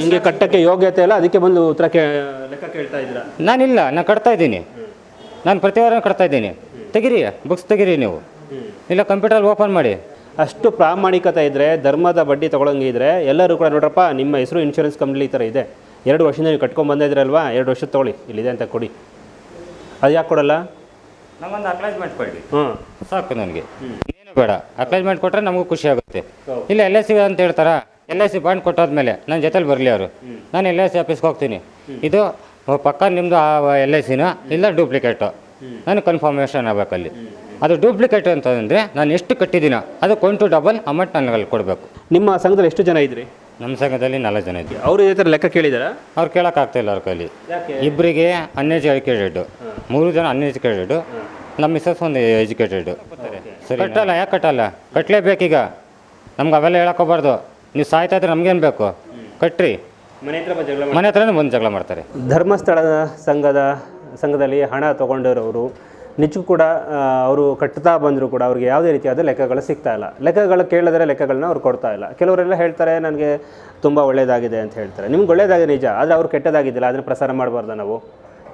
ಹಿಂಗೆ ಕಟ್ಟಕ್ಕೆ ಯೋಗ್ಯತೆ ಇಲ್ಲ ಅದಕ್ಕೆ ಬಂದು ಉತ್ತರ ಕೇ ಲೆಕ್ಕ ಕೇಳ್ತಾ ಇದ್ದೀರಾ? ನಾನಿಲ್ಲ ನಾನು ಕಟ್ತಾ ಇದ್ದೀನಿ. ನಾನು ಪ್ರತಿ ವಾರ ಕಟ್ತಾ ಇದ್ದೀನಿ. ತೆಗಿರಿ ಬುಕ್ಸ್ ತೆಗಿರಿ ನೀವು. ಇಲ್ಲ ಕಂಪ್ಯೂಟರ್ ಓಪನ್ ಮಾಡಿ. ಅಷ್ಟು ಪ್ರಾಮಾಣಿಕತೆ ಇದ್ದರೆ ಧರ್ಮದ ಬಡ್ಡಿ ತೊಗೊಳಂಗೆ ಇದ್ರೆ ಎಲ್ಲರೂ ಕೂಡ ನೋಡ್ರಪ್ಪ ನಿಮ್ಮ ಹೆಸರು ಇನ್ಶೂರೆನ್ಸ್ ಕಂಪ್ನಿ ಈ ಥರ ಇದೆ. ಎರಡು ವರ್ಷದಿಂದ ನೀವು ಕಟ್ಕೊಂಡು ಬಂದಿದ್ರಲ್ವಾ ಎರಡು ವರ್ಷ ತೊಗೊಳ್ಳಿ ಇಲ್ಲಿದೆ ಅಂತ ಕೊಡಿ. ಅದು ಯಾಕೆ ಕೊಡಲ್ಲ? ನಮ್ಮೊಂದು ಅಕ್ಲಾಜ್ಮೆಂಟ್ ಕೊಡಿ ಹ್ಞೂ ಸಾಕು ನನಗೆ. ಏನು ಬೇಡ. ಅಕ್ಲಾಜ್ಮೆಂಟ್ ಕೊಟ್ಟರೆ ನಮಗೂ ಖುಷಿ ಆಗುತ್ತೆ. ಇಲ್ಲ ಎಲ್ಲ ಸಿಗ ಅಂತ ಹೇಳ್ತಾರಾ? ಎಲ್ ಐ ಸಿ ಬಾಂಡ್ ಕೊಟ್ಟಾದ್ಮೇಲೆ ನನ್ನ ಜೊತೆಲಿ ಬರಲಿ ಅವರು. ನಾನು ಎಲ್ ಐ ಸಿ ಆಫೀಸ್ಗೆ ಹೋಗ್ತೀನಿ. ಇದು ಪಕ್ಕ ನಿಮ್ಮದು ಎಲ್ ಐ ಸಿನ ಇಲ್ಲ ಡೂಪ್ಲಿಕೇಟು ನಾನು ಕನ್ಫರ್ಮೇಷನ್ ಆಗಬೇಕಲ್ಲಿ ಅದು ಡೂಪ್ಲಿಕೇಟ್ ಅಂತಂದರೆ ನಾನು ಎಷ್ಟು ಕಟ್ಟಿದ್ದೀನೋ ಅದಕ್ಕೆ ಒನ್ ಟು ಡಬಲ್ ಅಮೌಂಟ್ ನನಗೆ ಅಲ್ಲಿ ಕೊಡಬೇಕು. ನಿಮ್ಮ ಸಂಘದಲ್ಲಿ ಎಷ್ಟು ಜನ ಇದ್ರಿ? ನಮ್ಮ ಸಂಘದಲ್ಲಿ ನಾಲ್ಕು ಜನ ಇದ್ದೀವಿ. ಅವರು ಇದೇ ಥರ ಲೆಕ್ಕ ಕೇಳಿದಾರೆ? ಅವ್ರು ಕೇಳೋಕ್ಕಾಗ್ತಾಯಿಲ್ಲ ಅವ್ರ ಕೈಲಿ. ಇಬ್ಬರಿಗೆ ಅನ್ಎಜುಕೇಟೆಡ್ ಮೂರು ಜನ ಅನ್ಎಜುಕೇಟೆಡ್ ನಮ್ಮ ಮಿಸ್ಸಸ್ ಒಂದು ಎಜುಕೇಟೆಡ್ ಸರಿ ಕಟ್ಟಲ್ಲ ಯಾಕೆ ಕಟ್ಟಲ್ಲ? ಕಟ್ಟಲೇಬೇಕೀಗ ನಮ್ಗೆ ಅವೆಲ್ಲ ಹೇಳಕ್ಕೋಗ್ಬಾರ್ದು ನೀವು ಸಾಯ್ತಾ ಇದ್ರೆ ನಮ್ಗೇನು ಬೇಕು? ಕಟ್ರಿ. ಮನೆ ಹತ್ರ ಬಂದು ಜಗಳ ಮನೆ ಹತ್ರನೇ ಬಂದು ಜಗಳ ಮಾಡ್ತಾರೆ. ಧರ್ಮಸ್ಥಳದ ಸಂಘದ ಸಂಘದಲ್ಲಿ ಹಣ ತಗೊಂಡಿರೋರು ನಿಜಕ್ಕೂ ಕೂಡ ಅವರು ಕಟ್ತಾ ಬಂದರೂ ಕೂಡ ಅವ್ರಿಗೆ ಯಾವುದೇ ರೀತಿಯಾದ ಲೆಕ್ಕಗಳು ಸಿಗ್ತಾ ಇಲ್ಲ. ಲೆಕ್ಕಗಳು ಕೇಳಿದ್ರೆ ಲೆಕ್ಕಗಳನ್ನ ಅವ್ರು ಕೊಡ್ತಾ ಇಲ್ಲ. ಕೆಲವರೆಲ್ಲ ಹೇಳ್ತಾರೆ ನನಗೆ ತುಂಬ ಒಳ್ಳೆಯದಾಗಿದೆ ಅಂತ ಹೇಳ್ತಾರೆ. ನಿಮ್ಗೆ ಒಳ್ಳೆಯದಾಗಿದೆ ನಿಜ ಆದರೆ ಅವ್ರು ಕೆಟ್ಟದಾಗಿದ್ದಿಲ್ಲ ಅದನ್ನು ಪ್ರಸಾರ ಮಾಡಬಾರ್ದ ನಾವು?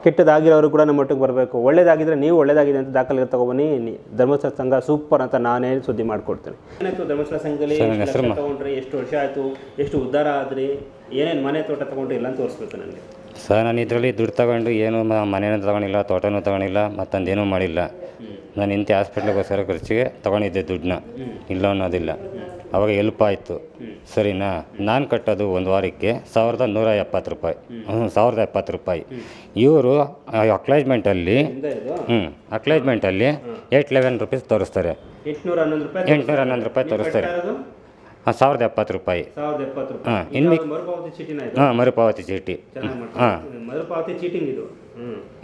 ಕೆಟ್ಟದಾಗಿರೋರು ಕೂಡ ನಮ್ಮ ಮಟ್ಟಿಗೆ ಬರಬೇಕು. ಒಳ್ಳೇದಾಗಿದ್ದರೆ ನೀವು ಒಳ್ಳೇದಾಗಿದೆ ಅಂತ ದಾಖಲೆ ತಗೊಬನ್ನಿ. ನಿ- ಧರ್ಮಸ್ಥಳ ಸಂಘ ಸೂಪರ್ ಅಂತ ನಾನೇ ಸುದ್ದಿ ಮಾಡಿಕೊಡ್ತೇನೆ. ಏನಾಯ್ತು ಧರ್ಮಸ್ಥಳ ಸಂಘದಲ್ಲಿ? ತಗೊಂಡ್ರೆ ನನ್ನ ಹೆಸರು ಮ- ಎಷ್ಟು ವರ್ಷ ಆಯಿತು? ಎಷ್ಟು ಉದ್ಧಾರ ಆದ್ರಿ? ಏನೇನು ಮನೆ ತೋಟ ತಗೊಂಡ್ರಿ ಇಲ್ಲ ಅಂತ ತೋರಿಸ್ಬೇಕು ನನಗೆ. ಸರ್ ನಾನು ಇದರಲ್ಲಿ ದುಡ್ಡು ತಗೊಂಡು ಏನು ಮನೇನೂ ತಗೊಂಡಿಲ್ಲ ತೋಟನೂ ತಗೊಂಡಿಲ್ಲ ಮತ್ತೊಂದೇನೂ ಮಾಡಿಲ್ಲ. ನಾನು ಇಂಥ ಹಾಸ್ಪಿಟ್ಲಿಗೋಸ್ಕರ ಖರ್ಚಿಗೆ ತಗೊಂಡಿದ್ದೆ ದುಡ್ಡನ್ನ. ಇಲ್ಲ ಅನ್ನೋದಿಲ್ಲ. ಅವಾಗ ಎಲ್ಪ್ ಆಯಿತು ಸರಿನಾ? ನಾನು ಕಟ್ಟೋದು ಒಂದು ವಾರಕ್ಕೆ ಸಾವಿರದ ನೂರ ಎಪ್ಪತ್ತು ರೂಪಾಯಿ. ಹ್ಞೂ ಸಾವಿರದ ಎಪ್ಪತ್ತು ರೂಪಾಯಿ. ಇವರು ಅಕ್ಲೈಜ್ಮೆಂಟಲ್ಲಿ ಹ್ಞೂ ಅಕ್ಲೈಜ್ಮೆಂಟಲ್ಲಿ ಏಯ್ಟ್ ಲೆವೆನ್ ರುಪೀಸ್ ತೋರಿಸ್ತಾರೆ. ಎಂಟ್ನೂರ ಹನ್ನೊಂದು ರೂಪಾಯಿ ತೋರಿಸ್ತಾರೆ. ಹಾಂ ಸಾವಿರದ ಎಪ್ಪತ್ತು ರೂಪಾಯಿ. ಸಾವಿರದ ಎಪ್ಪತ್ತು ರೂಪಾಯಿ. ಹಾಂ ಇನ್ನು ಇದು ಮರುಪಾವತಿ ಚೀಟಿನ ಇದು? ಹಾಂ ಮರುಪಾವತಿ ಚೀಟಿ. ಚೆನ್ನಾಗಿ ಹಾಂ. ಮಾಡ್ತಾರೆ ಮರುಪಾವತಿ ಚೀಟಿಂಗ್ ಇದು?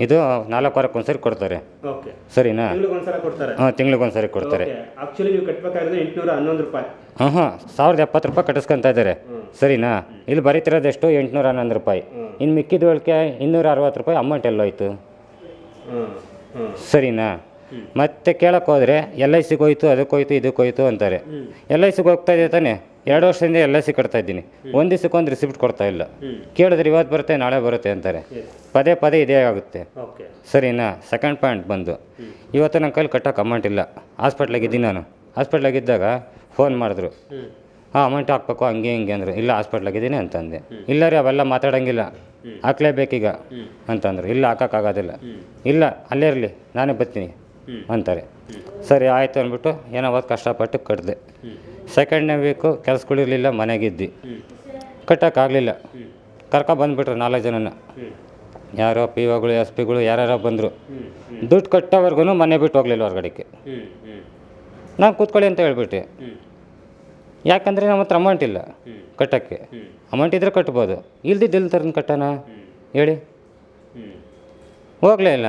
ಇದು ನಾಲ್ಕು ವಾರಕ್ಕೆ ಒಂದ್ಸರಿ ಕೊಡ್ತಾರೆ. ಓಕೆ. ಸರಿನಾ? ತಿಂಗಳಿಗೆ ಒಂದ್ಸಲ ಕೊಡ್ತಾರೆ? ಹಾಂ ತಿಂಗ್ಳಿಗೆ ಒಂದ್ಸರಿ ಕೊಡ್ತಾರೆ. ಆಕ್ಚುಲಿ ನೀವು ಕಟ್ಬೇಕಾಗಿರೋದು ಎಂಟುನೂರ ಹನ್ನೊಂದು ರೂಪಾಯಿ. ಹಾಂ ಹಾಂ ಸಾವಿರದ ಎಪ್ಪತ್ತು ರೂಪಾಯಿ ಕಟ್ಟಿಸ್ಕೊಂತ ಇದ್ದಾರೆ. ಸರಿನಾ? ಇಲ್ಲಿ ಬರೀತಿರೋದು ಎಷ್ಟು ಎಂಟುನೂರ ಹನ್ನೊಂದು ರೂಪಾಯಿ. ಇನ್ನು ಮಿಕ್ಕಿದೊಳಗೆ ಇನ್ನೂರ ಅರವತ್ತು ರೂಪಾಯಿ ಅಮೌಂಟ್ ಎಲ್ಲೋಯ್ತು. ಹ್ಮ್. ಸರಿನಾ? ಮತ್ತೆ ಕೇಳಕ್ಕೆ ಹೋದರೆ ಎಲ್ ಐ ಸಿಗೆ ಹೋಯ್ತು ಅದಕ್ಕೆ ಹೋಯ್ತು ಇದಕ್ಕೆ ಹೋಯ್ತು ಅಂತಾರೆ. ಎಲ್ ಐ ಸಿಗೆ ಹೋಗ್ತಾ ಇದೆ ತಾನೆ ಎರಡು ವರ್ಷದಿಂದ ಎಲ್ ಐ ಸಿ ಕಟ್ತಾ ಇದ್ದೀನಿ. ಒಂದು ದಿವ್ಸಕ್ಕೆ ಒಂದು ರಿಸಿಪ್ಟ್ ಕೊಡ್ತಾ ಇಲ್ಲ. ಕೇಳಿದ್ರೆ ಇವತ್ತು ಬರುತ್ತೆ ನಾಳೆ ಬರುತ್ತೆ ಅಂತಾರೆ. ಪದೇ ಪದೇ ಇದೇ ಆಗುತ್ತೆ. ಸರಿನಾ? ಸೆಕೆಂಡ್ ಪಾಯಿಂಟ್ ಬಂದು. ಇವತ್ತು ನನ್ನ ಕೈಲಿ ಕಟ್ಟೋಕೆ ಅಮೌಂಟ್ ಇಲ್ಲ. ಹಾಸ್ಪಿಟ್ಲಾಗಿದ್ದೀನಿ ನಾನು. ಹಾಸ್ಪಿಟ್ಲಾಗಿದ್ದಾಗ ಫೋನ್ ಮಾಡಿದ್ರು. ಹಾಂ ಅಮೌಂಟ್ ಹಾಕ್ಬೇಕು ಹಂಗೆ ಹಿಂಗೆ ಅಂದರು. ಇಲ್ಲ ಹಾಸ್ಪಿಟ್ಲಾಗಿದ್ದೀನಿ ಅಂತಂದೆ. ಇಲ್ಲ ರೀ ಅವೆಲ್ಲ ಮಾತಾಡೋಂಗಿಲ್ಲ. ಹಾಕ್ಲೇಬೇಕೀಗ. ಅಂತಂದ್ರು. ಇಲ್ಲ ಹಾಕೋಕ್ಕಾಗೋದಿಲ್ಲ. ಇಲ್ಲ ಅಲ್ಲೇ ಇರಲಿ ನಾನೇ ಬರ್ತೀನಿ. ಅಂತಾರೆ. ಸರಿ, ಆಯಿತು ಅಂದ್ಬಿಟ್ಟು ಏನೋ ಅವತ್ತು ಕಷ್ಟಪಟ್ಟು ಕಟ್ಟಿದೆ ಸೆಕೆಂಡ್ನೇ ವೀಕು ಕೆಲಸಗಳಿರಲಿಲ್ಲ ಮನೆಗಿದ್ದು. ಕಟ್ಟೋಕ್ಕಾಗಲಿಲ್ಲ. ಕರ್ಕೊ ಬಂದುಬಿಟ್ರು ನಾಲ್ಕು ಜನನ. ಯಾರೋ ಪಿ ಒಗಳು, ಎಸ್ ಪಿಗಳು, ಯಾರ್ಯಾರೋ ಬಂದರು. ದುಡ್ಡು ಕಟ್ಟೋವರೆಗೂ ಮನೆ ಬಿಟ್ಟು ಹೋಗಲಿಲ್ಲ ಹೊರಗಡೆಗೆ. ನಾನು ಕೂತ್ಕೊಳ್ಳಿ ಅಂತ ಹೇಳ್ಬಿಟ್ಟೆ. ಯಾಕಂದರೆ ನಮ್ಮ ಹತ್ರ ಅಮೌಂಟ್ ಇಲ್ಲ ಕಟ್ಟೋಕ್ಕೆ. ಅಮೌಂಟ್ ಇದ್ದರೆ ಕಟ್ಬೋದು. ಇಲ್ದಿದ್ದಿಲ್ಲ ತರ ತರನ ಕಟ್ಟೋಣ ಹೇಳಿ. ಹೋಗಲೇ ಇಲ್ಲ.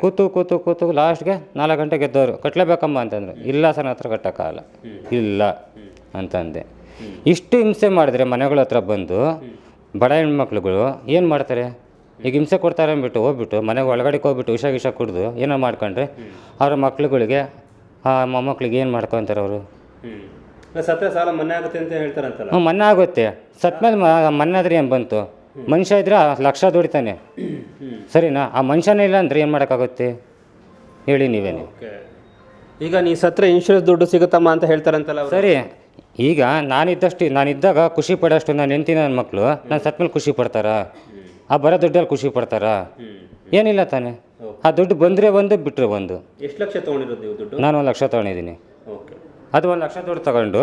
ಕೂತು ಕೂತು ಕೂತು ಲಾಸ್ಟ್ಗೆ ನಾಲ್ಕು ಗಂಟೆಗೆ ಗೆದ್ದವರು ಕಟ್ಟಲೇಬೇಕಮ್ಮ ಅಂತಂದರು. ಇಲ್ಲ ಸರ್ ನನ್ನ ಹತ್ರ ಕಟ್ಟೋಕ್ಕಾಗಲ್ಲ. ಇಲ್ಲ ಅಂತಂದೆ. ಇಷ್ಟು ಹಿಂಸೆ ಮಾಡಿದ್ರೆ ಮನೆಗಳ ಹತ್ರ ಬಂದು ಬಡ ಹೆಣ್ಮಕ್ಳುಗಳು ಏನು ಮಾಡ್ತಾರೆ? ಈಗ ಹಿಂಸೆ ಕೊಡ್ತಾರೆ ಅಂದ್ಬಿಟ್ಟು ಹೋಗ್ಬಿಟ್ಟು ಮನೆಗೆ ಒಳಗಡೆ ಹೋಗ್ಬಿಟ್ಟು ವಿಷ ಗಿಷ ಕುಡಿದು ಏನೋ ಮಾಡ್ಕೊಂಡ್ರೆ ಅವ್ರ ಮಕ್ಳುಗಳಿಗೆ ಆ ಮೊಮ್ಮಕ್ಳಿಗೆ ಏನು ಮಾಡ್ಕೊತಾರೆ ಅವರು? ಸತ್ರ ಸಾಲ ಮನೆ ಆಗುತ್ತೆ ಅಂತ ಹೇಳ್ತಾರೆ ಹ್ಞೂ ಮನ್ನ ಆಗುತ್ತೆ. ಸತ್ಮೇಲೆ ಮನೆ ಆದ್ರೆ ಏನು ಬಂತು? ಮನುಷ್ಯ ಇದ್ರೆ ಲಕ್ಷ ದುಡಿತಾನೆ. ಸರಿನಾ? ಆ ಮನುಷ್ಯನೇ ಇಲ್ಲ ಅಂದರೆ ಏನು ಮಾಡೋಕ್ಕಾಗುತ್ತೆ? ಹೇಳಿ ನೀವೇ ಈಗ ನೀ ಸತ್ರ ಇನ್ಶೂರೆನ್ಸ್ ದುಡ್ಡು ಸಿಗುತ್ತಮ್ಮ ಅಂತ ಹೇಳ್ತಾರಂತಲ್ಲ ಅವ್ರು. ಸರಿ. ಈಗ ನಾನಿದ್ದಷ್ಟು ನಾನಿದ್ದಾಗ ಖುಷಿ ಪಡೋಷ್ಟು ನಾನು ಹೆಂಡ್ತೀನಿ ನನ್ನ ಮಕ್ಕಳು ನಾನು ಸತ್ಮೇಲೆ ಖುಷಿ ಪಡ್ತಾರಾ? ಆ ಬರೋ ದುಡ್ಡಲ್ಲಿ ಖುಷಿ ಪಡ್ತಾರಾ? ಏನಿಲ್ಲ ತಾನೆ. ಆ ದುಡ್ಡು ಬಂದರೆ ಒಂದು ಬಿಟ್ಟರೆ ಒಂದು. ಎಷ್ಟು ಲಕ್ಷ ತೊಗೊಂಡಿರೋದು ನೀವು ದುಡ್ಡು? ನಾನು ಒಂದು ಲಕ್ಷ ತೊಗೊಂಡಿದ್ದೀನಿ. ಓಕೆ. ಅದು ಒಂದು ಲಕ್ಷ ದುಡ್ಡು ತಗೊಂಡು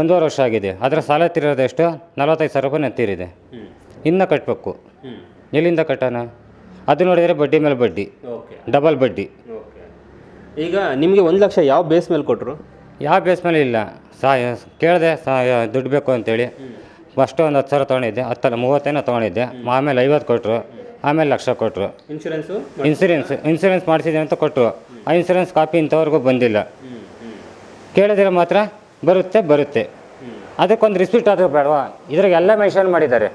ಒಂದೂವರೆ ವರ್ಷ ಆಗಿದೆ. ಅದರ ಸಾಲ ತೀರೋದು ಎಷ್ಟು ನಲವತ್ತೈದು ಸಾವಿರ ರೂಪಾಯಿ ನಾನು ತೀರಿದೆ. ಇನ್ನೂ ಇನ್ನು ಕಟ್ಟಬೇಕು ಹ್ಞೂ ಎಲ್ಲಿಂದ ಕಟ್ಟೋಣ? ಅದು ನೋಡಿದರೆ ಬಡ್ಡಿ ಮೇಲೆ ಬಡ್ಡಿ. ಓಕೆ. ಡಬಲ್ ಬಡ್ಡಿ. ಓಕೆ. ಈಗ ನಿಮಗೆ ಒಂದು ಲಕ್ಷ ಯಾವ ಬೇಸ್ ಮೇಲೆ ಕೊಟ್ಟರು ಯಾವ ಬೇಸ್ ಮೇಲೆ ಇಲ್ಲ. ಸಾ ಕೇಳಿದೆ ಸಾ ದುಡ್ಡು ಬೇಕು ಅಂತೇಳಿ. ಫಸ್ಟು ಒಂದು ಹತ್ತು ಸಾವಿರ ತೊಗೊಂಡಿದ್ದೆ ಹತ್ತಲ್ಲ ಮೂವತ್ತೇನೋ ತೊಗೊಂಡಿದ್ದೆ. ಆಮೇಲೆ ಐವತ್ತು ಕೊಟ್ಟರು ಆಮೇಲೆ ಲಕ್ಷ ಕೊಟ್ಟರು ಇನ್ಶೂರೆನ್ಸು ಇನ್ಸೂರೆನ್ಸ್ ಇನ್ಸೂರೆನ್ಸ್ ಮಾಡಿಸಿದೆ ಅಂತ ಕೊಟ್ಟರು ಆ ಇನ್ಸೂರೆನ್ಸ್ ಕಾಪಿ ಇಂಥವ್ರಿಗೂ ಬಂದಿಲ್ಲ. ಕೇಳಿದ್ರೆ ಮಾತ್ರ ಬರುತ್ತೆ ಬರುತ್ತೆ. ಅದಕ್ಕೊಂದು ರಿಸಿಪ್ಟ್ ಆದರೂ ಬೇಡವಾ? ಇದ್ರಾಗೆಲ್ಲ ಮೆನ್ಷನ್ ಮಾಡಿದ್ದಾರೆ.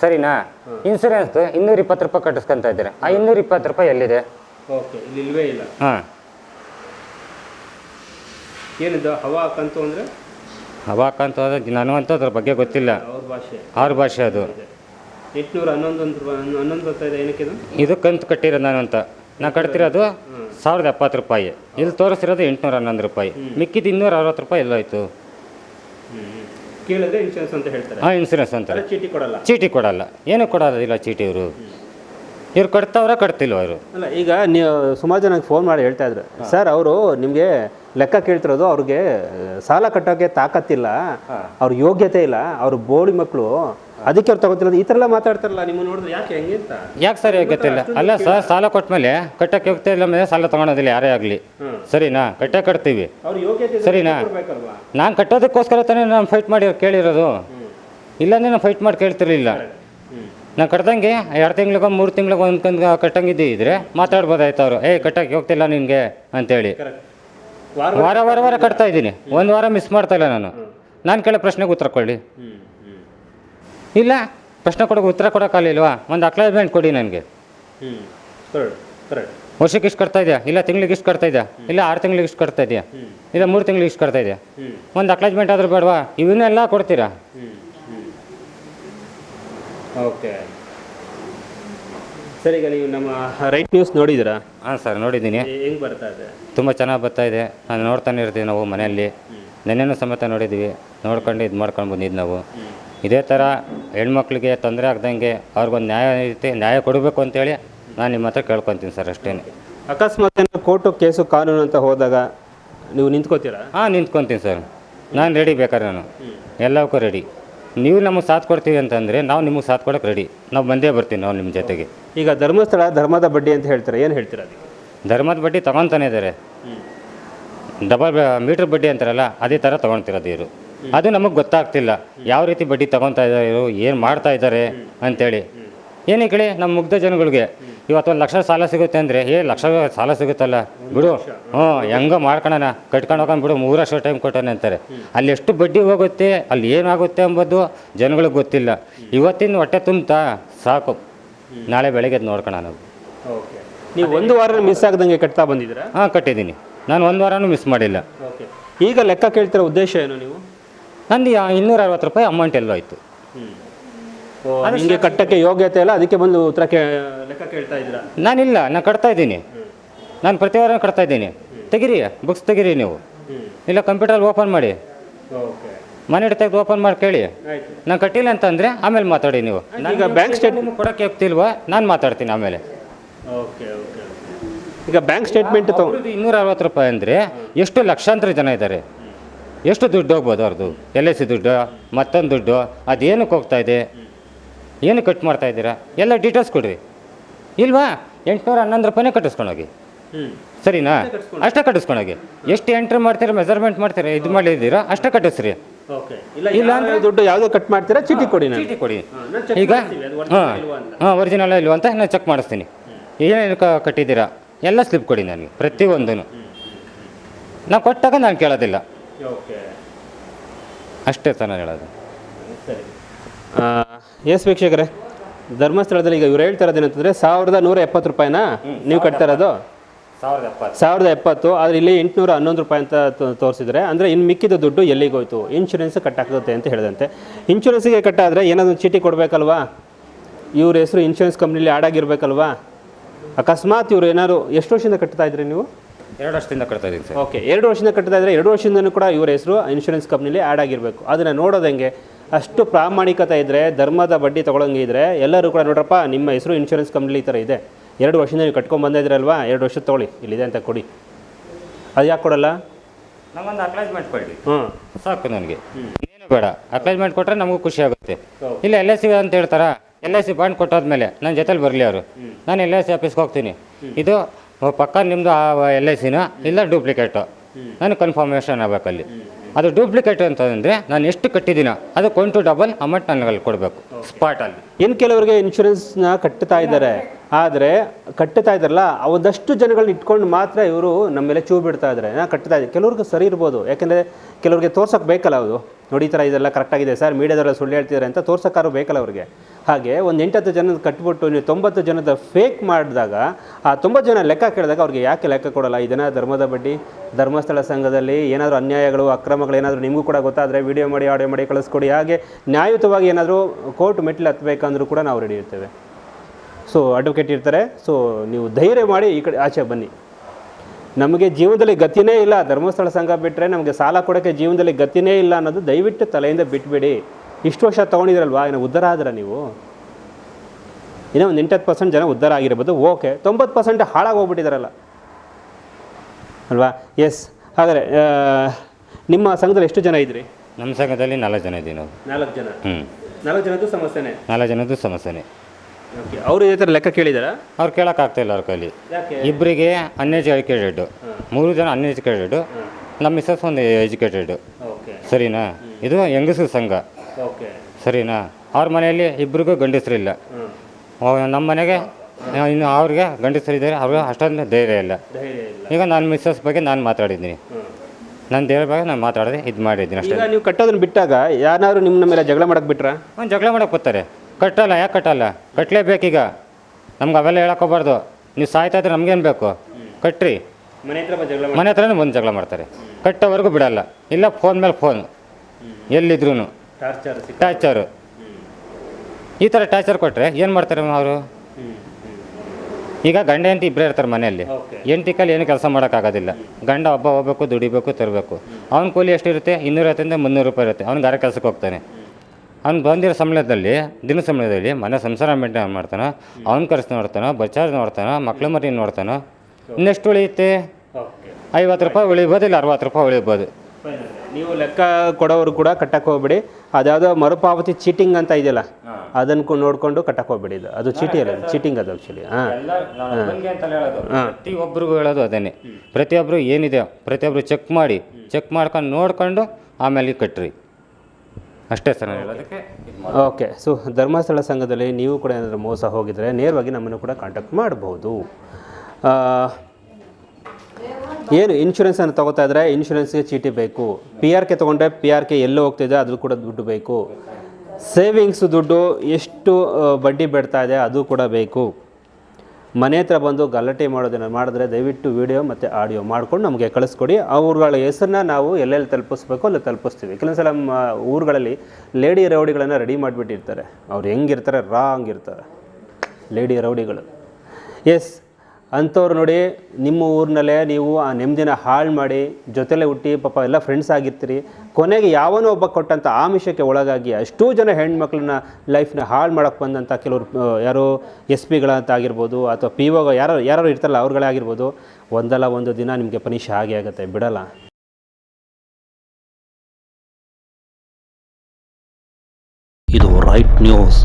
ಸರಿನಾ? ಇನ್ಸೂರೆನ್ಸ್ ಇನ್ನೂರ ಇಪ್ಪತ್ತು ರೂಪಾಯಿ ಕಟ್ಟಿಸ್ಕೊಂತ ಇದ್ದಾರೆ. ಆ ಇನ್ನೂರ ಇಪ್ಪತ್ತು ರೂಪಾಯಿ ಎಲ್ಲಿದೆ? ಹಾಂ. ಏನಿದು? ಹವಾ ಕಂತು ಅಂದರೆ? ಅವಾಕಂತ ನನಗಂತೂ ಅದ್ರ ಬಗ್ಗೆ ಗೊತ್ತಿಲ್ಲ. ಆರು ಭಾಷೆ. ಅವ್ರ ಭಾಷೆ ಅದು. ಎಂಟುನೂರ ಹನ್ನೊಂದು ಏನಕ್ಕೆ ಇದು? ಕಂತು ಕಟ್ಟಿರೋದು ನಾನು ಅಂತ. ನಾ ಕಟ್ತಿರೋದು ಸಾವಿರದ ಎಪ್ಪತ್ತು ರೂಪಾಯಿ. ಇಲ್ಲಿ ತೋರಿಸಿರೋದು ಎಂಟುನೂರ ಹನ್ನೊಂದು ರೂಪಾಯಿ. ಮಿಕ್ಕಿದ ಇನ್ನೂರ ಅರವತ್ತು ರೂಪಾಯಿ ಎಲ್ಲೋಯ್ತು. ಕೇಳಿದ್ರೆ ಇನ್ಶೂರೆನ್ಸ್ ಅಂತ ಹೇಳ್ತಾರೆ. ಹಾಂ ಇನ್ಸೂರೆನ್ಸ್ ಅಂತಾರೆ ಚೀಟಿ ಕೊಡಲ್ಲ. ಚೀಟಿ ಕೊಡಲ್ಲ. ಏನು ಕೊಡೋದಿಲ್ಲ ಚೀಟಿ ಇವರು? ಇವ್ರು ಕಟ್ತಾವ್ರ ಕಟ್ತಿಲ್ಲ ಇವರು? ಅಲ್ಲ ಈಗ ನೀವು ಸುಮಾರು ಜನ ಫೋನ್ ಮಾಡಿ ಹೇಳ್ತಾ ಇದ್ರು. ಸರ್ ಅವರು ನಿಮಗೆ ಲೆಕ್ಕ ಕೇಳ್ತಿರೋದು ಅವ್ರಿಗೆ ಸಾಲ ಕಟ್ಟೋಕ್ಕೆ ತಾಕತ್ತಿಲ್ಲ ಅವ್ರ ಯೋಗ್ಯತೆ ಇಲ್ಲ ಅವ್ರ ಬೋಡಿ ಮಕ್ಕಳು ಅದಕ್ಕೆ ಅವ್ರು ತಗೋತಿಲ್ಲ ಈ ಥರ ಎಲ್ಲ ಮಾತಾಡ್ತಾರಲ್ಲ ನಿಮ್ಮ ನೋಡಿದ್ರೆ ಯಾಕೆ ಹೆಂಗೆ ಅಂತ? ಯಾಕೆ ಸರಿ ಗೊತ್ತಿಲ್ಲ. ಅಲ್ಲ ಸರ್ ಸಾಲ ಕೊಟ್ಟಮೇಲೆ ಕಟ್ಟಕ್ಕೆ ಹೋಗ್ತಾ ಇಲ್ಲ ಮೇಲೆ ಸಾಲ ತಗೊಳೋದಿಲ್ಲ ಯಾರೇ ಆಗಲಿ. ಸರಿನಾ? ಕಟ್ಟೆ ಕಟ್ತೀವಿ. ಅವ್ರ ಯೋಗ್ಯತೆ ಸರಿನಾ? ನಾನು ಕಟ್ಟೋದಕ್ಕೋಸ್ಕರ ತಾನೇ ನಾನು ಫೈಟ್ ಮಾಡಿ ಕೇಳಿರೋದು. ಇಲ್ಲಾಂದ್ರೆ ನಾನು ಫೈಟ್ ಮಾಡಿ ಕೇಳ್ತಿರ್ಲಿಲ್ಲ. ನಾನು ಕಟ್ದಂಗೆ ಎರಡು ತಿಂಗ್ಳಿಗೆ ಮೂರು ತಿಂಗ್ಳಿಗೆ ಒಂದು ಕಂದು ಕಟ್ಟಂಗಿದ್ದು ಇದ್ರೆ ಮಾತಾಡ್ಬೋದಾಯ್ತು ಅವರು. ಏಯ್ ಕಟ್ಟಕ್ಕೆ ಹೋಗ್ತಿಲ್ಲ ನಿಮಗೆ ಅಂತೇಳಿ. ವಾರ ವಾರ ವಾರ ವಾರ ಕಟ್ತಾ ಇದ್ದೀನಿ. ಒಂದು ವಾರ ಮಿಸ್ ಮಾಡ್ತಾ ಇಲ್ಲ ನಾನು. ನಾನು ಕೇಳೋ ಪ್ರಶ್ನೆಗೆ ಉತ್ತರ ಕೊಡಿ ಇಲ್ಲ ಪ್ರಶ್ನೆ ಕೊಡೋಕೆ ಉತ್ತರ ಕೊಡೋಕ್ಕಾಗಲಿಲ್ವಾ? ಒಂದು ಅಕ್ಲಾಜ್ಮೆಂಟ್ ಕೊಡಿ ನನಗೆ. ವರ್ಷಕ್ಕೆ ಇಷ್ಟು ಕಟ್ತಾ ಇದೆಯಾ? ಇಲ್ಲ ತಿಂಗ್ಳಿಗೆ ಇಷ್ಟು ಕಟ್ತಾ ಇದೆಯಾ? ಇಲ್ಲ ಆರು ತಿಂಗ್ಳಿಗೆ ಇಷ್ಟು ಕಟ್ತಾ ಇದೆಯಾ? ಇಲ್ಲ ಮೂರು ತಿಂಗ್ಳಿಗೆ ಇಷ್ಟು ಕಟ್ತಾ ಇದೆಯಾ? ಒಂದು ಅಕ್ಲಾಜ್ಮೆಂಟ್ ಆದರೂ ಬೇಡವಾ? ಇವನ್ನೆಲ್ಲ ಕೊಡ್ತೀರಾ? ಓಕೆ. ಸರಿ ಈಗ ನೀವು ನಮ್ಮ ರೈಟ್ ನ್ಯೂಸ್ ನೋಡಿದ್ದೀರಾ? ಹಾಂ ಸರ್ ನೋಡಿದ್ದೀನಿ. ಹೆಂಗೆ ಬರ್ತಾ ಇದೆ? ತುಂಬ ಚೆನ್ನಾಗಿ ಬರ್ತಾ ಇದೆ. ನಾನು ನೋಡ್ತಾನೆ ಇರ್ತೀವಿ ನಾವು ಮನೆಯಲ್ಲಿ. ನೆನ್ನೆನೂ ಸಮೇತ ನೋಡಿದ್ವಿ ನೋಡ್ಕೊಂಡು ಇದು ಮಾಡ್ಕೊಂಡು ಬಂದಿದ್ದು ನಾವು. ಇದೇ ಥರ ಹೆಣ್ಮಕ್ಳಿಗೆ ತೊಂದರೆ ಆಗ್ದಂಗೆ ಅವ್ರಿಗೊಂದು ನ್ಯಾಯ ರೀತಿ ನ್ಯಾಯ ಕೊಡಬೇಕು ಅಂತೇಳಿ ನಾನು ನಿಮ್ಮ ಹತ್ರ ಕೇಳ್ಕೊತೀನಿ ಸರ್ ಅಷ್ಟೇ ಅಕಸ್ಮಾತ್ ಏನೋ ಕೋರ್ಟು ಕೇಸು ಕಾನೂನು ಅಂತ ಹೋದಾಗ ನೀವು ನಿಂತ್ಕೋತೀರಾ? ಹಾಂ ನಿಂತ್ಕೊತೀನಿ ಸರ್. ನಾನು ರೆಡಿ ಬೇಕಾದ್ರೆ ನಾನು. ಎಲ್ಲವಕ್ಕೂ ರೆಡಿ ನೀವು ನಮಗೆ ಸಾಥ್ ಕೊಡ್ತೀವಿ ಅಂತಂದರೆ ನಾವು ನಿಮಗೆ ಸಾಥ್ ಕೊಡೋಕೆ ರೆಡಿ ನಾವು ಬಂದೇ ಬರ್ತೀವಿ ನಾವು ನಿಮ್ಮ ಜೊತೆಗೆ. ಈಗ ಧರ್ಮಸ್ಥಳ ಧರ್ಮದ ಬಡ್ಡಿ ಅಂತ ಹೇಳ್ತಾರೆ? ಏನು ಹೇಳ್ತೀರಾ ಅದಕ್ಕೆ? ಧರ್ಮದ ಬಡ್ಡಿ ತೊಗೊತಾನೆ ಇದ್ದಾರೆ ಡಬಲ್ ಮೀಟ್ರ್ ಬಡ್ಡಿ ಅಂತಾರಲ್ಲ ಅದೇ ಥರ ತೊಗೊಳ್ತಿರೋದು ಇವರು. ಅದು ನಮಗೆ ಗೊತ್ತಾಗ್ತಿಲ್ಲ. ಯಾವ ರೀತಿ ಬಡ್ಡಿ ತಗೊತಾ ಇದ್ದಾರೆ ಏನು ಮಾಡ್ತಾ ಇದ್ದಾರೆ ಅಂತೇಳಿ. ಏನೇ ಕೇಳಿ ನಮ್ಮ ಮುಗ್ಧ ಜನಗಳಿಗೆ ಇವತ್ತು ಒಂದು ಲಕ್ಷ ಸಾಲ ಸಿಗುತ್ತೆ ಅಂದರೆ ಏ ಲಕ್ಷ ಸಾಲ ಸಿಗುತ್ತಲ್ಲ ಬಿಡು. ಹ್ಞೂ ಹೆಂಗೋ ಮಾಡ್ಕೊಳಣ ಕಟ್ಕೊಂಡು ಹೋಗೋಣ ಬಿಡು ಮೂರು ವರ್ಷ ಟೈಮ್ ಕೊಟ್ಟೋಣ ಅಂತಾರೆ. ಅಲ್ಲಿ ಎಷ್ಟು ಬಡ್ಡಿ ಹೋಗುತ್ತೆ ಅಲ್ಲಿ ಏನಾಗುತ್ತೆ ಎಂಬುದು ಜನಗಳಿಗೆ ಗೊತ್ತಿಲ್ಲ. ಇವತ್ತಿನ ಹೊಟ್ಟೆ ತುಂಬ್ತಾ ಸಾಕು. ನಾಳೆ ಬೆಳಗ್ಗೆ ನೋಡ್ಕೊಳ ನಾವು. ನೀವು ಒಂದು ವಾರ ಮಿಸ್ ಆಗದಂಗೆ ಕಟ್ತಾ ಬಂದಿದ್ದೀರಾ? ಹಾಂ ಕಟ್ಟಿದ್ದೀನಿ. ನಾನು ಒಂದು ವಾರನೂ ಮಿಸ್ ಮಾಡಿಲ್ಲ. ಓಕೆ. ಈಗ ಲೆಕ್ಕ ಕೇಳ್ತಿರೋ ಉದ್ದೇಶ ಏನು ನೀವು? ನಂದು ಇನ್ನೂರ ಅರವತ್ತು ರೂಪಾಯಿ ಅಮೌಂಟ್ ಎಲ್ಲೋ ಆಯಿತು. ನಿಮಗೆ ಕಟ್ಟಕ್ಕೆ ಯೋಗ್ಯತೆ ಇಲ್ಲ ಅದಕ್ಕೆ ಬಂದು ಉತ್ತರ ಕೇ ಲೆಕ್ಕ ಕೇಳ್ತಾ ಇದ್ದೀರಾ? ನಾನಿಲ್ಲ ನಾನು ಕಟ್ತಾ ಇದ್ದೀನಿ. ನಾನು ಪ್ರತಿ ವಾರ ಕಟ್ತಾ ಇದ್ದೀನಿ. ತೆಗಿರಿ ಬುಕ್ಸ್ ತೆಗಿರಿ ನೀವು. ಇಲ್ಲ ಕಂಪ್ಯೂಟರ್ ಓಪನ್ ಮಾಡಿ. ಮನೆ ತೆಗೆದು ಓಪನ್ ಮಾಡಿ ಕೇಳಿ. ನಾನು ಕಟ್ಟಿಲ್ಲ ಅಂತಂದರೆ ಆಮೇಲೆ ಮಾತಾಡಿ ನೀವು. ಈಗ ಬ್ಯಾಂಕ್ ಸ್ಟೇಟ್ಮೆಂಟ್ ಕೊಡೋಕೆ ಕೊಡೋಕ್ಕೆ ಹೋಗ್ತಿಲ್ವಾ ನಾನು ಮಾತಾಡ್ತೀನಿ ಆಮೇಲೆ. ಓಕೆ ಓಕೆ ಈಗ ಬ್ಯಾಂಕ್ ಸ್ಟೇಟ್ಮೆಂಟ್ ಇನ್ನೂರ ಅರವತ್ತು ರೂಪಾಯಿ ಅಂದರೆ ಎಷ್ಟು ಲಕ್ಷಾಂತರ ಜನ ಇದ್ದಾರೆ? ಎಷ್ಟು ದುಡ್ಡು ಹೋಗ್ಬೋದು ಅವ್ರದ್ದು? ಎಲ್ ಐ ಸಿ ದುಡ್ಡು ಮತ್ತೊಂದು ದುಡ್ಡು ಅದೇನಕ್ಕೆ ಹೋಗ್ತಾ ಇದೆ? ಏನು ಕಟ್ ಮಾಡ್ತಾ ಇದ್ದೀರಾ? ಎಲ್ಲ ಡೀಟೇಲ್ಸ್ ಕೊಡ್ರಿ. ಇಲ್ವಾ? ಎಂಟುನೂರ ಹನ್ನೊಂದು ರೂಪಾಯಿನೇ ಕಟ್ಟಿಸ್ಕೊಂಡೋಗಿ ಸರಿನಾ? ಅಷ್ಟೇ ಕಟ್ಟಿಸ್ಕೊಂಡೋಗಿ ಎಷ್ಟು ಎಂಟ್ರಿ ಮಾಡ್ತೀರಾ ಮೆಜರ್ಮೆಂಟ್ ಮಾಡ್ತೀರಾ ಇದು ಮಾಡಿದ್ದೀರಾ ಅಷ್ಟೇ ಕಟ್ಟಿಸ್ರಿ. ಓಕೆ ಇಲ್ಲ ದುಡ್ಡು ಯಾವುದೋ ಕಟ್ ಮಾಡ್ತೀರಾ ಚೀಟಿ ಕೊಡಿ ನಾನು. ಚೀಟಿ ಕೊಡಿ. ಈಗ ಹಾಂ. ಹಾಂ ಒರಿಜಿನಲ್ ಇಲ್ವ ಅಂತ ನಾನು ಚೆಕ್ ಮಾಡಿಸ್ತೀನಿ. ಏನೇನು ಕಟ್ಟಿದ್ದೀರಾ? ಎಲ್ಲ ಸ್ಲಿಪ್ ಕೊಡಿ ನನಗೆ ಪ್ರತಿಯೊಂದೂ ನಾವು ಕೊಟ್ಟಾಗ ನಾನು ಕೇಳೋದಿಲ್ಲ. ಓಕೆ. ಅಷ್ಟೇ ತಾನೇ ಹೇಳೋದು. ಸರಿ. ಎಸ್ ವೀಕ್ಷಕರೇ ಧರ್ಮಸ್ಥಳದಲ್ಲಿ ಈಗ ಇವ್ರು ಹೇಳ್ತಾ ಇರೋದೇನಂತಂದರೆ ಸಾವಿರದ ನೂರ ಎಪ್ಪತ್ತು ರೂಪಾಯಿನ ನೀವು ಕಟ್ತಾ ಇರೋದು? ಸಾವಿರದ ಎಪ್ಪತ್ತು. ಸಾವಿರದ ಎಪ್ಪತ್ತು ಆದರೆ ಇಲ್ಲಿ ಎಂಟುನೂರ ಹನ್ನೊಂದು ರೂಪಾಯಿ ಅಂತ ತೋರಿಸಿದ್ರೆ ಅಂದರೆ ಇನ್ನು ಮಿಕ್ಕಿದ ದುಡ್ಡು ಎಲ್ಲಿಗೋಯ್ತು ಇನ್ಶೂರೆನ್ಸ್ ಕಟ್ಟಾಗುತ್ತೆ ಅಂತ ಹೇಳಿದಂತೆ. ಇನ್ಶೂರೆನ್ಸಿಗೆ ಕಟ್ಟಾದರೆ ಏನಾದರೂ ಚೀಟಿ ಕೊಡಬೇಕಲ್ವಾ? ಇವ್ರ ಹೆಸರು ಇನ್ಶೂರೆನ್ಸ್ ಕಂಪ್ನಿಲಿ ಆಡ್ ಆಗಿರ್ಬೇಕಲ್ವಾ? ಅಕಸ್ಮಾತ್ ಇವರು ಏನಾದ್ರು ಎಷ್ಟು ವರ್ಷದಿಂದ ಕಟ್ತಾ ಇದ್ರಿ ನೀವು? ಎರಡು ವರ್ಷದಿಂದ ಕಟ್ತಾ ಇದ್ದೀನಿ ಸರ್. ಓಕೆ ಎರಡು ವರ್ಷದಿಂದ ಕಟ್ತಾ ಇದ್ದರೆ ಎರಡು ವರ್ಷದಿಂದನೂ ಕೂಡ ಇವ್ರ ಹೆಸರು ಇನ್ಶೂರೆನ್ಸ್ ಕಂಪ್ನಿಲಿ ಆ್ಯಡ್ ಆಗಿರಬೇಕು. ಅದನ್ನು ನೋಡೋದು ಹೆಂಗೆ? ಅಷ್ಟು ಪ್ರಾಮಾಣಿಕತೆ ಇದ್ದರೆ ಧರ್ಮದ ಬಡ್ಡಿ ತೊಗೊಳಂಗೆ ಇದ್ದರೆ ಎಲ್ಲರೂ ಕೂಡ ನೋಡ್ರಪ್ಪ ನಿಮ್ಮ ಹೆಸರು ಇನ್ಶೂರೆನ್ಸ್ ಕಂಪ್ನಿಲಿ ಈ ಥರ ಇದೆ. ಎರಡು ವರ್ಷದಿಂದ ನೀವು ಕಟ್ಕೊಂಡು ಬಂದಿದ್ರಲ್ವಾ ಎರಡು ವರ್ಷ ತೊಗೊಳ್ಳಿ. ಇಲ್ಲಿದೆ ಅಂತ ಕೊಡಿ. ಅದು ಯಾಕೆ ಕೊಡಲ್ಲ? ನಮ್ಮೊಂದು ಅಕ್ಲಾಜ್ಮೆಂಟ್ ಕೊಡಿ ಹ್ಞೂ ಸಾಕು ನನಗೆ. ಏನು ಬೇಡ. ಅಕ್ಲಾಜ್ಮೆಂಟ್ ಕೊಟ್ಟರೆ ನಮಗೂ ಖುಷಿ ಆಗುತ್ತೆ. ಇಲ್ಲ ಎಲ್ ಐ ಸಿ ಅಂತ ಹೇಳ್ತಾರಾ? ಎಲ್ ಐ ಸಿ ಬಾಂಡ್ ಕೊಟ್ಟಾದ್ಮೇಲೆ ನನ್ನ ಜೊತೆಲಿ ಬರಲಿ ಅವರು. ನಾನು ಎಲ್ ಐ ಸಿ ಆಫೀಸ್ಗೆ ಹೋಗ್ತೀನಿ. ಇದು ಪಕ್ಕ ನಿಮ್ಮದು ಎಲ್ ಐ ಸಿನ ಇಲ್ಲ ಡೂಪ್ಲಿಕೇಟು ನನಗೆ ಕನ್ಫರ್ಮೇಷನ್ ಆಗಬೇಕಲ್ಲಿ ಅದು ಡೂಪ್ಲಿಕೇಟ್ ಅಂತಂದರೆ ನಾನು ಎಷ್ಟು ಕಟ್ಟಿದ್ದೀನೋ ಒನ್ ಟು ಡಬಲ್ ಅಮೌಂಟ್ ನನಗೆ ಅಲ್ಲಿ ಕೊಡಬೇಕು ಸ್ಪಾಟಲ್ಲಿ ಇನ್ನು ಕೆಲವರಿಗೆ ಇನ್ಶೂರೆನ್ಸ್ನ ಕಟ್ಟುತ್ತಾ ಇದ್ದಾರೆ. ಆದರೆ ಕಟ್ಟುತ್ತಾ ಇದ್ದಾರಲ್ಲ ಒಂದಷ್ಟು ಜನಗಳನ್ನ ಇಟ್ಕೊಂಡು ಮಾತ್ರ ಇವರು ನಮ್ಮ ಮೇಲೆ ಚೂ ಬಿಡ್ತಾ ಇದ್ದಾರೆ. ನಾ ಕಟ್ತಾ ಇದ್ದಾರೆ. ಕೆಲವ್ರಿಗೆ ಸರಿ ಇರ್ಬೋದು. ಯಾಕೆಂದರೆ ಕೆಲವ್ರಿಗೆ ತೋರ್ಸೋಕೆ ಬೇಕಲ್ಲ ಅವರು. ನೋಡಿ ಥರ ಇದೆಲ್ಲ ಕರೆಕ್ಟಾಗಿದೆ ಸರ್ ಮೀಡಿಯಾದಲ್ಲ ಸುಳ್ಳು ಹೇಳ್ತಿದ್ದಾರೆ ಅಂತ ತೋರ್ಸೋಕ್ಕಾರು ಬೇಕಲ್ಲ ಅವ್ರಿಗೆ. ಹಾಗೆ ಒಂದು ಎಂಟತ್ತು ಜನದ ಕಟ್ಬಿಟ್ಟು ನೀವು ತೊಂಬತ್ತು ಜನದ ಫೇಕ್ ಮಾಡಿದಾಗ, ಆ ತೊಂಬತ್ತು ಜನ ಲೆಕ್ಕ ಕೇಳಿದಾಗ ಅವ್ರಿಗೆ ಯಾಕೆ ಲೆಕ್ಕ ಕೊಡಲ್ಲ? ಇದನ್ನು ಧರ್ಮದ ಬಡ್ಡಿ, ಧರ್ಮಸ್ಥಳ ಸಂಘದಲ್ಲಿ ಏನಾದರೂ ಅನ್ಯಾಯಗಳು, ಅಕ್ರಮಗಳು ಏನಾದರೂ ನಿಮಗೂ ಕೂಡ ಗೊತ್ತಾದರೆ ವಿಡಿಯೋ ಮಾಡಿ ಆಡಿಯೋ ಮಾಡಿ ಕಳಿಸ್ಕೊಡಿ. ಹಾಗೆ ನ್ಯಾಯಯುತವಾಗಿ ಏನಾದರೂ ಕೋರ್ಟ್ ಮೆಟ್ಲು ಹತ್ತಬೇಕಂದ್ರೂ ಕೂಡ ನಾವು ರೆಡಿ ಇರ್ತೇವೆ. ಸೊ ಅಡ್ವೊಕೇಟ್ ಇರ್ತಾರೆ. ಸೊ ನೀವು ಧೈರ್ಯ ಮಾಡಿ ಈ ಕಡೆ ಆಚೆ ಬನ್ನಿ. ನಮಗೆ ಜೀವನದಲ್ಲಿ ಗತಿನೇ ಇಲ್ಲ. ಧರ್ಮಸ್ಥಳ ಸಂಘ ಬಿಟ್ಟರೆ ನಮಗೆ ಸಾಲ ಕೊಡೋಕ್ಕೆ ಜೀವನದಲ್ಲಿ ಗತಿನೇ ಇಲ್ಲ ಅನ್ನೋದು ದಯವಿಟ್ಟು ತಲೆಯಿಂದ ಬಿಟ್ಬಿಡಿ. ಇಷ್ಟು ವರ್ಷ ತೊಗೊಂಡಿದ್ರಲ್ವಾ? ಏನೋ ಉದ್ಧಾರ ಆದ್ರೆ ನೀವು? ಇನ್ನೂ ಒಂದು ಎಂಟತ್ತು ಪರ್ಸೆಂಟ್ ಜನ ಉದ್ಧಾರ ಆಗಿರ್ಬೋದು. ಓಕೆ ತೊಂಬತ್ತು ಪರ್ಸೆಂಟ್ ಹಾಳಾಗಿ ಹೋಗ್ಬಿಟ್ಟಿದಾರಲ್ಲ. ಅಲ್ವಾ? ಎಸ್ ಆದರೆ ನಿಮ್ಮ ಸಂಘದಲ್ಲಿ ಎಷ್ಟು ಜನ ಇದ್ರಿ? ನಮ್ಮ ಸಂಘದಲ್ಲಿ ನಾಲ್ಕು ಜನ ಇದ್ದೀವಿ ನಾವು. ನಾಲ್ಕು ಜನ. ಹ್ಞೂ ನಾಲ್ಕು ಜನದ್ದು ಸಮಸ್ಯೆನೇ? ನಾಲ್ಕು ಜನದ್ದು ಸಮಸ್ಯೆನೇ. ಓಕೆ ಅವರು ಇದೇ ಥರ ಲೆಕ್ಕ ಕೇಳಿದಾರಾ? ಅವ್ರು ಆಗ್ತಾ ಇಲ್ಲ ಅವ್ರ ಕೈಲಿ. ಯಾಕೆ? ಇಬ್ಬರಿಗೆ ಅನ್ಎಜುಕೇಟೆಡ್. ಮೂರು ಜನ ಅನ್ಎಜುಕೇಟೆಡ್. ನಮ್ಮ ಮಿಸ್ಸಸ್ ಒಂದು ಎಜುಕೇಟೆಡ್. ಓಕೆ ಸರಿನಾ? ಇದು ಹೆಂಗಸರ ಸಂಘ. ಓಕೆ ಸರಿನಾ? ಅವ್ರ ಮನೆಯಲ್ಲಿ ಇಬ್ಬರಿಗೂ ಗಂಡಸರಿಲ್ಲ. ನಮ್ಮ ಮನೆಗೆ ಇನ್ನು ಅವ್ರಿಗೆ ಗಂಡಸರಿದ್ದಾರೆ. ಅವ್ರಿಗೆ ಅಷ್ಟೊಂದು ಧೈರ್ಯ ಇಲ್ಲ. ಧೈರ್ಯ ಇಲ್ಲ. ಈಗ ನಾನು ಮಿಸ್ಸಸ್ ಬಗ್ಗೆ ನಾನು ಮಾತಾಡಿದ್ದೀನಿ. ನನ್ನ ದೇವ್ರ ಬಗ್ಗೆ ನಾನು ಮಾತಾಡಿದೆ ಇದು ಮಾಡಿದ್ದೀನಿ ಅಷ್ಟೇ. ಈಗ ನೀವು ಕಟ್ಟೋದನ್ನು ಬಿಟ್ಟಾಗ ಯಾರಾದ್ರು ನಿಮ್ಮ ಮೇಲೆ ಜಗಳ ಮಾಡಕ್ ಬಿಟ್ರಾ? ಒಂದು ಜಗಳ ಮಾಡಕ್ಕೆ ಕೂತಾರೆ. ಕಟ್ಟಲ್ಲ ಯಾಕೆ ಕಟ್ಟಲ್ಲ? ಕಟ್ಟಲೇಬೇಕೀಗ ನಮ್ಗೆ ಅವೆಲ್ಲ ಹೇಳಕ್ಕೋಗ್ಬಾರ್ದು ನೀವು ಸಾಯ್ತಾ ಇದ್ರೆ ನಮ್ಗೇನು ಬೇಕು? ಕಟ್ರಿ. ಮನೆ ಹತ್ರ ಬಂದು ಜಗಳ ಮನೆ ಹತ್ರನೇ ಬಂದು ಜಗಳ ಮಾಡ್ತಾರೆ. ಕಟ್ಟೋವರೆಗೂ ಬಿಡಲ್ಲ. ಇಲ್ಲ ಫೋನ್ ಮೇಲೆ ಫೋನ್. ಎಲ್ಲಿದ್ರು ಟಾರ್ಚರ್ ಟಾರ್ಚರು ಈ ಥರ ಟಾರ್ಚರ್ ಕೊಟ್ಟರೆ ಏನು ಮಾಡ್ತಾರೆ ಅವರು? ಈಗ ಗಂಡ ಹೆಂಡತಿ ಇಬ್ಬರೇ ಇರ್ತಾರೆ ಮನೆಯಲ್ಲಿ. ಹೆಂಡತಿ ಕೈಲಿ ಏನು ಕೆಲಸ ಮಾಡೋಕ್ಕಾಗೋದಿಲ್ಲ. ಗಂಡ ಒಬ್ಬ ಹೋಗ್ಬೇಕು ದುಡಿಬೇಕು ತರಬೇಕು. ಅವ್ನ ಕೂಲಿ ಎಷ್ಟಿರುತ್ತೆ? ಇನ್ನೂರೈವತ್ತರಿಂದ ಮುನ್ನೂರು ರೂಪಾಯಿ ಇರುತ್ತೆ. ಅವ್ನು ಗಾರೆ ಕೆಲಸಕ್ಕೆ ಹೋಗ್ತಾನೆ. ಅವ್ನು ಬಂದಿರೋ ಸಮಯದಲ್ಲಿ ದಿನ ಸಮಯದಲ್ಲಿ ಮನೆ ಸಂಸಾರ ಮೇಂಟೈನ್ ಮಾಡ್ತಾನೆ ಅವ್ನ ಖರ್ಚು ನೋಡ್ತಾನೆ ಬಚಾರ್ಜ್ ನೋಡ್ತಾನೆ ಮಕ್ಳು ಮರಿ ನೋಡ್ತಾನೆ ಇನ್ನೆಷ್ಟು ಉಳಿಯುತ್ತೆ? ಐವತ್ತು ರೂಪಾಯಿ ಉಳಿಬೋದು ಇಲ್ಲ ಅರವತ್ತು ರೂಪಾಯಿ ಉಳಿಬೋದು. ನೀವು ಲೆಕ್ಕ ಕೊಡೋರು ಕೂಡ ಕಟ್ಟಕ್ಕೆ ಹೋಗ್ಬೇಡಿ. ಅದ್ಯಾವುದೋ ಮರುಪಾವತಿ ಚೀಟಿಂಗ್ ಅಂತ ಇದೆಯಲ್ಲ ಅದನ್ನು ನೋಡಿಕೊಂಡು ಕಟ್ಟಕ್ಕೆ ಹೋಗ್ಬೇಡಿ ಇದು. ಅದು ಚೀಟಿ ಅಲ್ಲ ಚೀಟಿಂಗ್ ಅದು ಆ್ಯಕ್ಚುಲಿ ಹಾಂ. ಪ್ರತಿಯೊಬ್ಬರಿಗೂ ಹೇಳೋದು. ಅದೇನೆ ಪ್ರತಿಯೊಬ್ಬರು ಏನಿದೆ ಪ್ರತಿಯೊಬ್ಬರು ಚೆಕ್ ಮಾಡಿ ಚೆಕ್ ಮಾಡ್ಕೊಂಡು ನೋಡ್ಕೊಂಡು ಆಮೇಲೆ ಕಟ್ಟ್ರಿ ಅಷ್ಟೇ ಸರ್ ಹೇಳೋದಕ್ಕೆ ಓಕೆ ಸೊ ಧರ್ಮಸ್ಥಳ ಸಂಘದಲ್ಲಿ ನೀವು ಕೂಡ ಏನಾದರೂ ಮೋಸ ಹೋಗಿದರೆ ನೇರವಾಗಿ ನಮ್ಮನ್ನು ಕೂಡ ಕಾಂಟ್ಯಾಕ್ಟ್ ಮಾಡ್ಬೋದು. ಆ, ಇನ್ಶೂರೆನ್ಸ್ ಅನ್ನು ತಗೋತಾ ಇದ್ದರೆ ಇನ್ಶೂರೆನ್ಸ್ಗೆ ಚೀಟಿ ಬೇಕು. ಪಿ ಆರ್ ಕೆ ತೊಗೊಂಡ್ರೆ ಪಿ ಆರ್ ಕೆ ಎಲ್ಲೋ ಹೋಗ್ತಿದೆ ಅದು ಕೂಡ ದುಡ್ಡು ಬೇಕು. ಸೇವಿಂಗ್ಸ್ ದುಡ್ಡು ಎಷ್ಟು ಬಡ್ಡಿ ಬೆಡ್ತಾ ಇದೆ ಅದು ಕೂಡ ಬೇಕು. ಮನೆ ಹತ್ರ ಬಂದು ಗಲಾಟೆ ಮಾಡೋದನ್ನು ಮಾಡಿದ್ರೆ ದಯವಿಟ್ಟು ವಿಡಿಯೋ ಮತ್ತು ಆಡಿಯೋ ಮಾಡ್ಕೊಂಡು ನಮಗೆ ಕಳಿಸ್ಕೊಡಿ. ಅವ್ರಗಳ ಹೆಸರನ್ನ ನಾವು ಎಲ್ಲೆಲ್ಲಿ ತಲುಪಿಸ್ಬೇಕು ಅಲ್ಲಿ ತಲುಪಿಸ್ತೀವಿ. ಕೆಲವೊಂದು ಸಲ ಊರುಗಳಲ್ಲಿ ಲೇಡಿ ರೌಡಿಗಳನ್ನು ರೆಡಿ ಮಾಡಿಬಿಟ್ಟಿರ್ತಾರೆ. ಅವ್ರು ಹೆಂಗಿರ್ತಾರೆ ರಾಂಗ್ ಇರ್ತಾರೆ. ಲೇಡಿ ರೌಡಿಗಳು. ಎಸ್ ಅಂಥವ್ರು ನೋಡಿ ನಿಮ್ಮ ಊರಿನಲ್ಲೇ ನೀವು ಆ ನೆಮ್ಮದಿನ ಹಾಳು ಮಾಡಿ ಜೊತೆಲೇ ಹುಟ್ಟಿ ಪಾಪ ಎಲ್ಲ ಫ್ರೆಂಡ್ಸ್ ಆಗಿರ್ತೀರಿ. ಕೊನೆಗೆ ಯಾವನೋ ಒಬ್ಬ ಕೊಟ್ಟಂಥ ಆಮಿಷಕ್ಕೆ ಒಳಗಾಗಿ ಅಷ್ಟೂ ಜನ ಹೆಣ್ಮಕ್ಳನ್ನ ಲೈಫ್ನ ಹಾಳು ಮಾಡೋಕ್ಕೆ ಬಂದಂಥ ಕೆಲವರು ಯಾರೋ ಎಸ್ ಪಿಗಳಂತ ಆಗಿರ್ಬೋದು ಅಥವಾ ಪಿ ಒ ಯಾರೋ, ಯಾರು ಇರ್ತಾರಲ್ಲ ಅವ್ರುಗಳೇ ಆಗಿರ್ಬೋದು. ಒಂದಲ್ಲ ಒಂದು ದಿನ ನಿಮಗೆ ಪನಿಷ್ ಆಗೇ ಆಗುತ್ತೆ, ಬಿಡಲ್ಲ. ಇದು ರೈಟ್ ನ್ಯೂಸ್